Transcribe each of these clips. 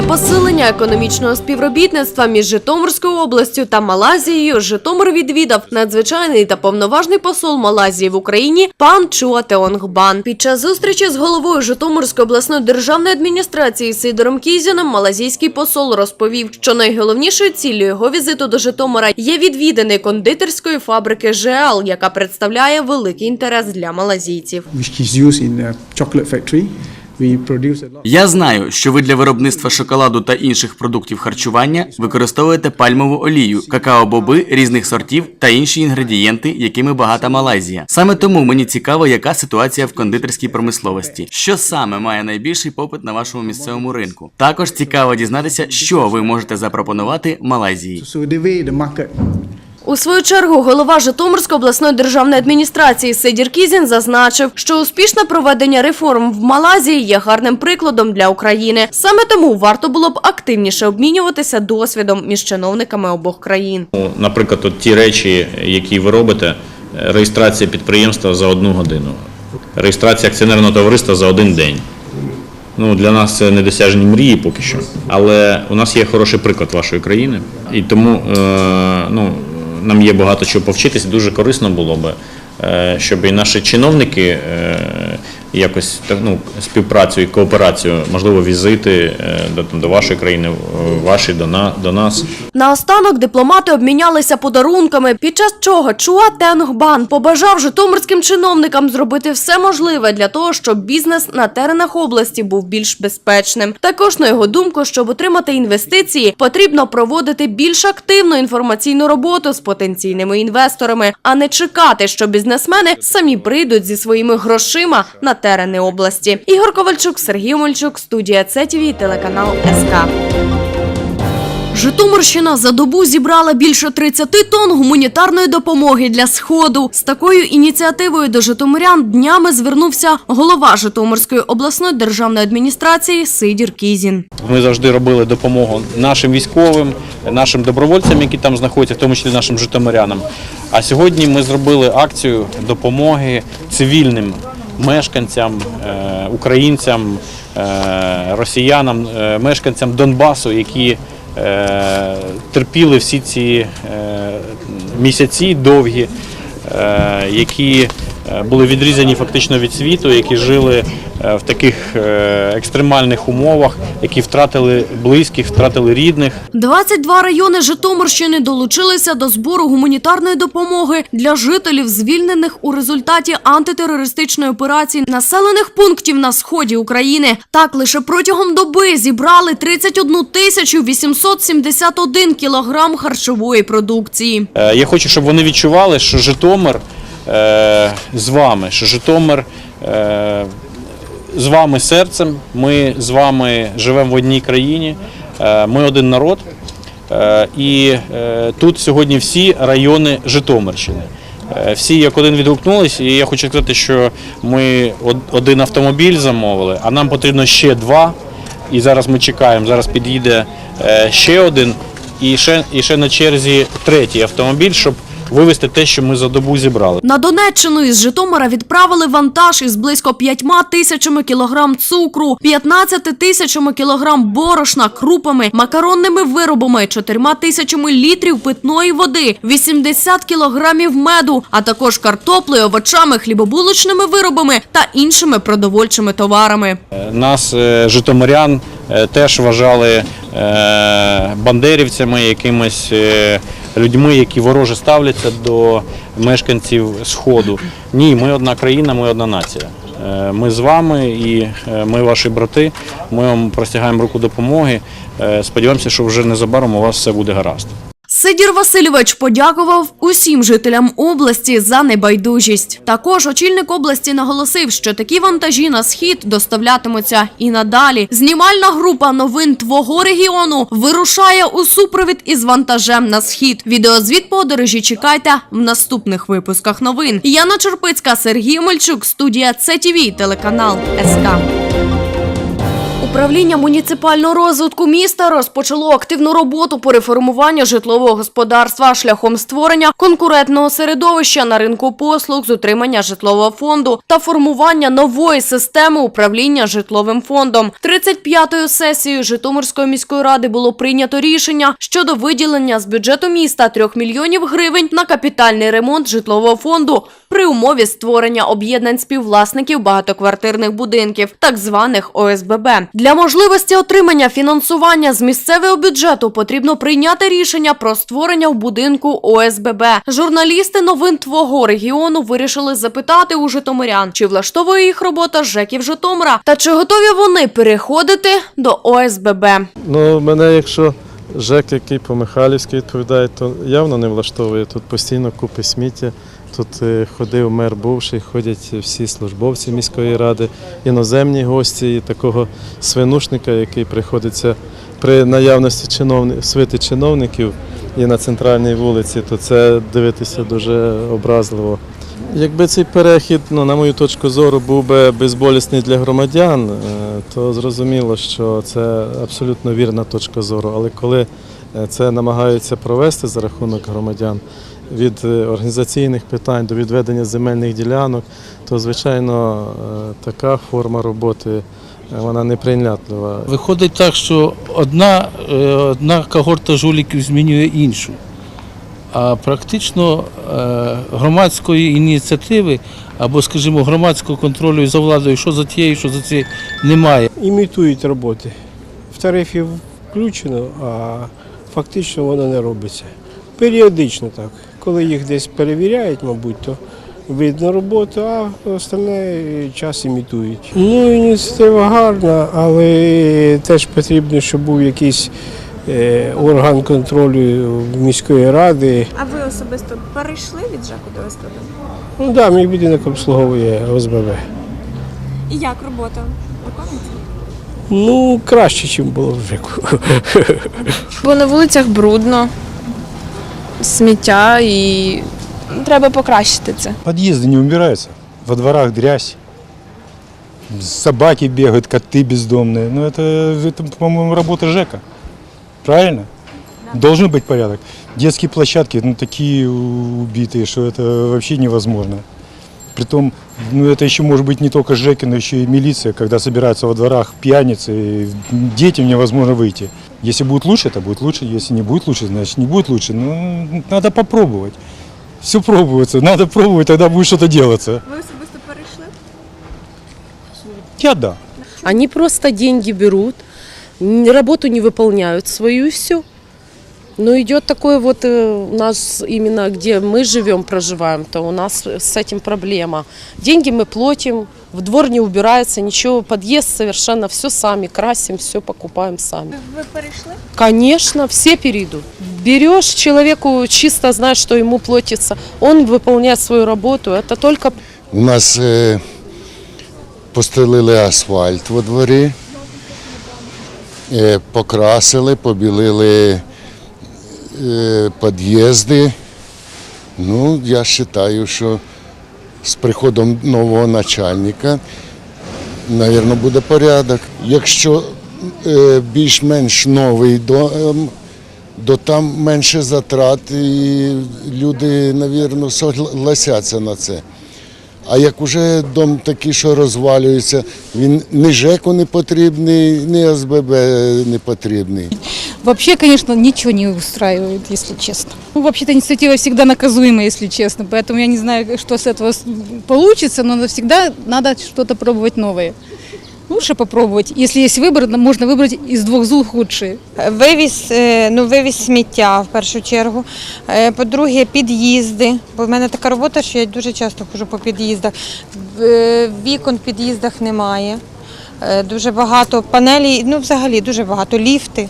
для посилення економічного співробітництва між Житомирською областю та Малазією Житомир відвідав надзвичайний та повноважний посол Малазії в Україні пан Чуа Теонгбан. Під час зустрічі з головою Житомирської обласної державної адміністрації Сидором Кізіном малазійський посол розповів, що найголовнішою ціллю його візиту до Житомира є відвідини кондитерської фабрики ЖЕАЛ, яка представляє великий інтерес для малазійців. Я знаю, що ви для виробництва шоколаду та інших продуктів харчування використовуєте пальмову олію, какао-боби різних сортів та інші інгредієнти, якими багата Малайзія. Саме тому мені цікаво, яка ситуація в кондитерській промисловості. Що саме має найбільший попит на вашому місцевому ринку? Також цікаво дізнатися, що ви можете запропонувати Малайзії. У свою чергу голова Житомирської обласної державної адміністрації Сидір Кізін зазначив, що успішне проведення реформ в Малазії є гарним прикладом для України. Саме тому варто було б активніше обмінюватися досвідом між чиновниками обох країн. Ну, Наприклад, от ті речі, які ви робите, е, реєстрація підприємства за одну годину, реєстрація акціонерного товариства за один день. Ну, для нас це недосяжні мрії поки що. Але у нас є хороший приклад вашої країни, і тому е, ну, нам є багато чого повчитися. Дуже корисно було би, е, щоб і наші чиновники е, якось ну, співпрацю і кооперацію, можливо, візити е, до, до вашої країни, е, ваші до, на, до нас. Наостанок дипломати обмінялися подарунками, під час чого Чуа Тенгбан побажав житомирським чиновникам зробити все можливе для того, щоб бізнес на теренах області був більш безпечним. Також на його думку, щоб отримати інвестиції, потрібно проводити більш активну інформаційну роботу з потенційними інвесторами, а не чекати, що бізнесмени самі прийдуть зі своїми грошима на терени області. Ігор Ковальчук, Сергій Мольчук, студія ЦТВ, телеканал СК. Житомирщина за добу зібрала більше 30 тонн гуманітарної допомоги для сходу. З такою ініціативою до житомирян днями звернувся голова Житомирської обласної державної адміністрації Сидір Кізін. Ми завжди робили допомогу нашим військовим, нашим добровольцям, які там знаходяться, в тому числі нашим житомирянам. А сьогодні ми зробили акцію допомоги цивільним мешканцям, е, українцям, е, росіянам, е, мешканцям Донбасу, які терпіли всі ці місяці довгі, які були відрізані фактично від світу, які жили е, в таких е, екстремальних умовах, які втратили близьких, втратили рідних. 22 райони Житомирщини долучилися до збору гуманітарної допомоги для жителів, звільнених у результаті антитерористичної операції населених пунктів на сході України. Так, лише протягом доби зібрали 31 тисячу 871 кілограм харчової продукції. Е, Я хочу, щоб вони відчували, що Житомир е, з вами, що Житомир е, з вами серцем. Ми з вами живемо в одній країні, е, ми один народ. Е, І е, тут сьогодні всі райони Житомирщини. Е, Всі як один відгукнулись, і я хочу сказати, що ми один автомобіль замовили, а нам потрібно ще два. І зараз ми чекаємо. Зараз під'їде е, ще один, і ще, і ще на черзі третій автомобіль, щоб вивезти те, що ми за добу зібрали. На Донеччину із Житомира відправили вантаж із близько 5 тисячами кілограм цукру, 15 тисячами кілограм борошна, крупами, макаронними виробами, 4 тисячами літрів питної води, 80 кілограмів меду, а також картоплею, овочами, хлібобулочними виробами та іншими продовольчими товарами. Е, Нас, е, житомирян, е, теж вважали бандерівцями, якимись е, людьми, які вороже ставляться до мешканців Сходу. Ні, ми одна країна, ми одна нація. Е, Ми з вами і е, ми ваші брати. Ми вам простягаємо руку допомоги. Е, Сподіваємося, що вже незабаром у вас все буде гаразд. Сидір Васильович подякував усім жителям області за небайдужість. Також очільник області наголосив, що такі вантажі на схід доставлятимуться і надалі. Знімальна група новин твого регіону вирушає у супровід із вантажем на схід. Відеозвіт подорожі чекайте в наступних випусках новин. Яна Чорпицька, Сергій Мальчук, студія ЦТВ, телеканал СК. Управління муніципального розвитку міста розпочало активну роботу по реформуванню житлового господарства шляхом створення конкурентного середовища на ринку послуг з утримання житлового фонду та формування нової системи управління житловим фондом. 35-ю сесією Житомирської міської ради було прийнято рішення щодо виділення з бюджету міста 3 мільйонів гривень на капітальний ремонт житлового фонду при умові створення об'єднань співвласників багатоквартирних будинків, так званих ОСББ. Для можливості отримання фінансування з місцевого бюджету потрібно прийняти рішення про створення в будинку ОСББ. Журналісти новин твого регіону вирішили запитати у житомирян, чи влаштовує їх робота ЖЕКів Житомира та чи готові вони переходити до ОСББ. Ну, мене, якщо ЖЕК, який по Михайлівській відповідає, то явно не влаштовує. Тут постійно купи сміття. Тут е, ходив мер бувший, ходять всі службовці міської ради, іноземні гості і такого свинушника, який приходиться при наявності чиновни... свити чиновників і на центральній вулиці, то це дивитися дуже образливо. Якби цей перехід, ну, на мою точку зору, був би безболісний для громадян, е, то зрозуміло, що це абсолютно вірна точка зору. Але коли е, це намагаються провести за рахунок громадян від е, організаційних питань до відведення земельних ділянок, то звичайно е, така форма роботи е, вона неприйнятлива. Виходить так, що одна, одна когорта жуліків змінює іншу. А практично громадської ініціативи або, скажімо, громадського контролю за владою, що за тією, що за цією, немає. імітують роботи. В тарифі включено, а фактично воно не робиться. Періодично так. Коли їх десь перевіряють, мабуть, то видно роботу, а остальне час імітують. Ну, ініціатива гарна, але теж потрібно, щоб був якийсь е, орган контролю міської ради. А ви особисто перейшли від ЖЕКу до СББ? Ну так, да, мій будинок обслуговує ОСББ. І як робота? Виконується? Ну, краще, ніж було в ЖЕКу. Бо на вулицях брудно, сміття і треба покращити це. Подъезды не убираются, во дворах грязь, собаки бегают, коты бездомные. Ну это, это по-моему, работа ЖЭКа. Правильно? Должен быть порядок. Детские площадки, ну такие убитые, что это вообще невозможно. Притом, ну это еще может быть не только ЖЭКи, но еще и милиция, когда собираются во дворах пьяницы, и детям невозможно выйти. Если будет лучше, это будет лучше. Если не будет лучше, значит не будет лучше. Ну, надо попробовать. Все пробуется, надо пробовать, тогда будет что-то делаться. Ви особисто перейшли? Я да. Они просто деньги берут, н- работу не выполняют свою и все. Но идет такое вот э, у нас именно где мы живем, проживаем, то у нас с этим проблема. Деньги мы платим, в двор не убирается, ничего, подъезд совершенно все сами, красим, все покупаем сами. Ви перейшли? Конечно, все перейдут. Берешь человеку, чисто знаешь, что ему платится, он выполняет свою работу, это только У нас е, постелили асфальт во дворі, е, покрасили, побілили е, під'їзди. Ну, я вважаю, що з приходом нового начальника, мабуть, буде порядок. Якщо е, більш-менш новий дом, то там менше затрат і люди, мабуть, согласяться на це. А як уже дом такий, що розвалюється, він ні ЖЕКу не потрібний, ні ОСББ не потрібний. Вообще, конечно, ничего не устраивает, если честно. Ну, вообще-то инициатива всегда наказуема, если честно. Поэтому я не знаю, что с этого с- получится, но всегда надо что-то пробовать новое. Лучше попробовать. Если есть выбор, то можно выбрать из двух зул худшие. Вивіз, е, ну, вивіз сміття в першу чергу. Е, По-друге, під'їзди. Бо в мене така робота, що я дуже часто ходжу по під'їздах. В- е, Вікон в під'їздах немає. Е, Дуже багато панелей, ну взагалі дуже багато ліфти.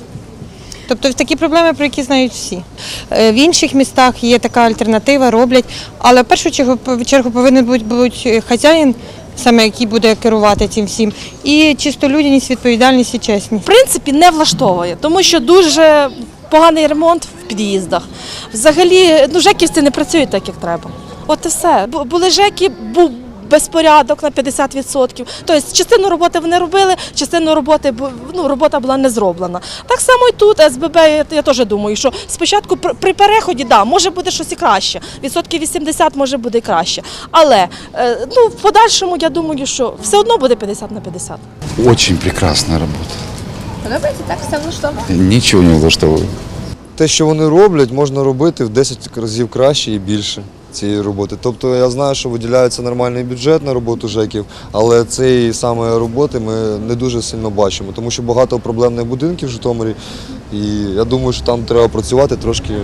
Тобто такі проблеми, про які знають всі. Е, В інших містах є така альтернатива, роблять, але в першу чергу, чергу повинен бути, бути хазяїн, саме який буде керувати цим всім, і чисто людяність, відповідальність і чесність. в принципі не влаштовує, тому що дуже поганий ремонт в під'їздах. Взагалі, ну жеківці не працюють так, як треба. От і все. Бу- Були жеки, безпорядок на 50%. Тобто частину роботи вони робили, частину роботи ну, робота була не зроблена. Так само і тут СББ, я, теж думаю, що спочатку при, переході, да, може буде щось і краще. Відсотків 80 може буде і краще. Але е, ну, в подальшому я думаю, що все одно буде 50 на 50. Очень прекрасная работа. Подобається так, все влаштовує? Нічого не влаштовує. те, що вони роблять, можна робити в 10 разів краще і більше цієї роботи. Тобто я знаю, що виділяється нормальний бюджет на роботу ЖЕКів, але цієї самої роботи ми не дуже сильно бачимо, тому що багато проблемних будинків в Житомирі, і я думаю, що там треба працювати трошки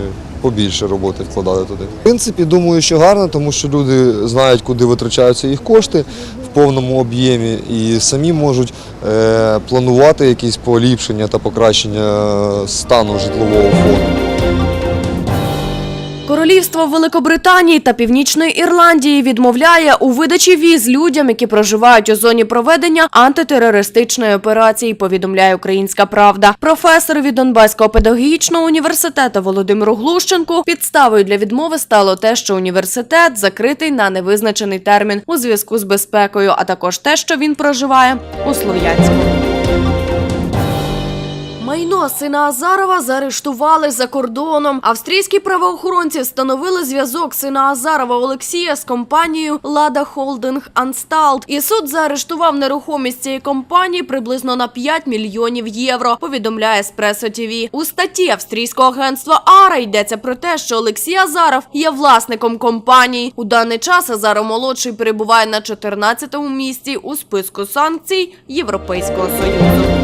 побільше роботи вкладати туди. В принципі, думаю, що гарно, тому що люди знають, куди витрачаються їх кошти в повному об'ємі і самі можуть е, планувати якісь поліпшення та покращення е, стану житлового фонду. Королівство Великобританії та Північної Ірландії відмовляє у видачі віз людям, які проживають у зоні проведення антитерористичної операції. Повідомляє Українська Правда. Професор від Донбаського педагогічного університету Володимиру Глущенку підставою для відмови стало те, що університет закритий на невизначений термін у зв'язку з безпекою, а також те, що він проживає у Слов'янську. Майно сина Азарова заарештували за кордоном. Австрійські правоохоронці встановили зв'язок сина Азарова Олексія з компанією Лада Холдинг Ансталт. І суд заарештував нерухомість цієї компанії приблизно на 5 мільйонів євро. Повідомляє Еспресо ТВ. У статті австрійського агентства Ара йдеться про те, що Олексій Азаров є власником компанії. У даний час Азаров молодший перебуває на 14-му місці у списку санкцій Європейського союзу.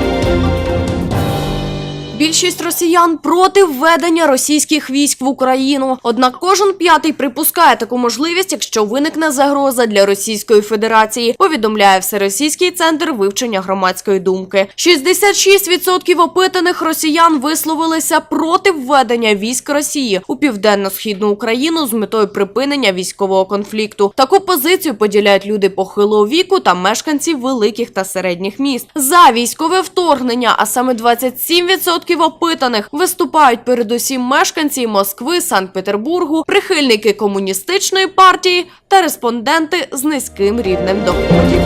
Більшість росіян проти введення російських військ в Україну. Однак кожен п'ятий припускає таку можливість, якщо виникне загроза для Російської Федерації. Повідомляє Всеросійський центр вивчення громадської думки. 66% опитаних росіян висловилися проти введення військ Росії у південно-східну Україну з метою припинення військового конфлікту. Таку позицію поділяють люди похилого віку та мешканці великих та середніх міст. За військове вторгнення, а саме 27% опитаних виступають передусім мешканці Москви, Санкт-Петербургу, прихильники комуністичної партії та респонденти з низьким рівнем доходів.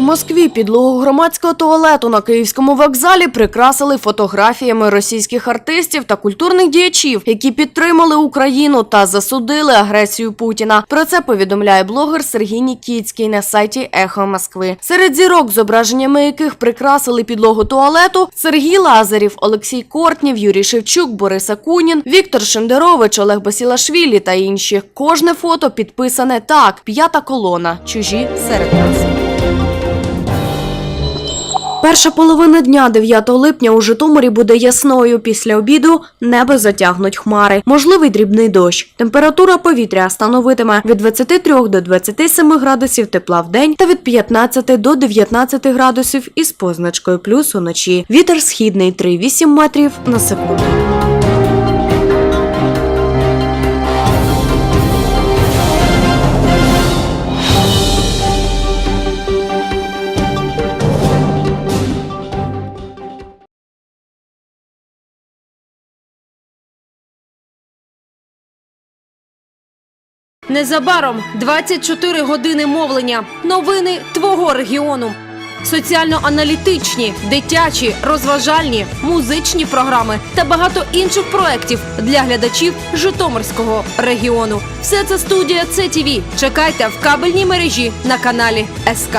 У Москві підлогу громадського туалету на київському вокзалі прикрасили фотографіями російських артистів та культурних діячів, які підтримали Україну та засудили агресію Путіна. Про це повідомляє блогер Сергій Нікіцький на сайті Ехо Москви. Серед зірок, зображеннями яких прикрасили підлогу туалету, Сергій Лазарів, Олексій Кортнів, Юрій Шевчук, Борис Акунін, Віктор Шендерович, Олег Басілашвілі та інші. Кожне фото підписане так: п'ята колона. Чужі серед нас. Перша половина дня 9 липня у Житомирі буде ясною. Після обіду небо затягнуть хмари. Можливий дрібний дощ. Температура повітря становитиме від 23 до 27 градусів тепла в день та від 15 до 19 градусів із позначкою плюс уночі. Вітер східний 3,8 метрів на секунду. Незабаром 24 години мовлення. Новини твого регіону. Соціально-аналітичні, дитячі, розважальні, музичні програми та багато інших проєктів для глядачів Житомирського регіону. Все це студія ЦТВ. Чекайте в кабельній мережі на каналі СК.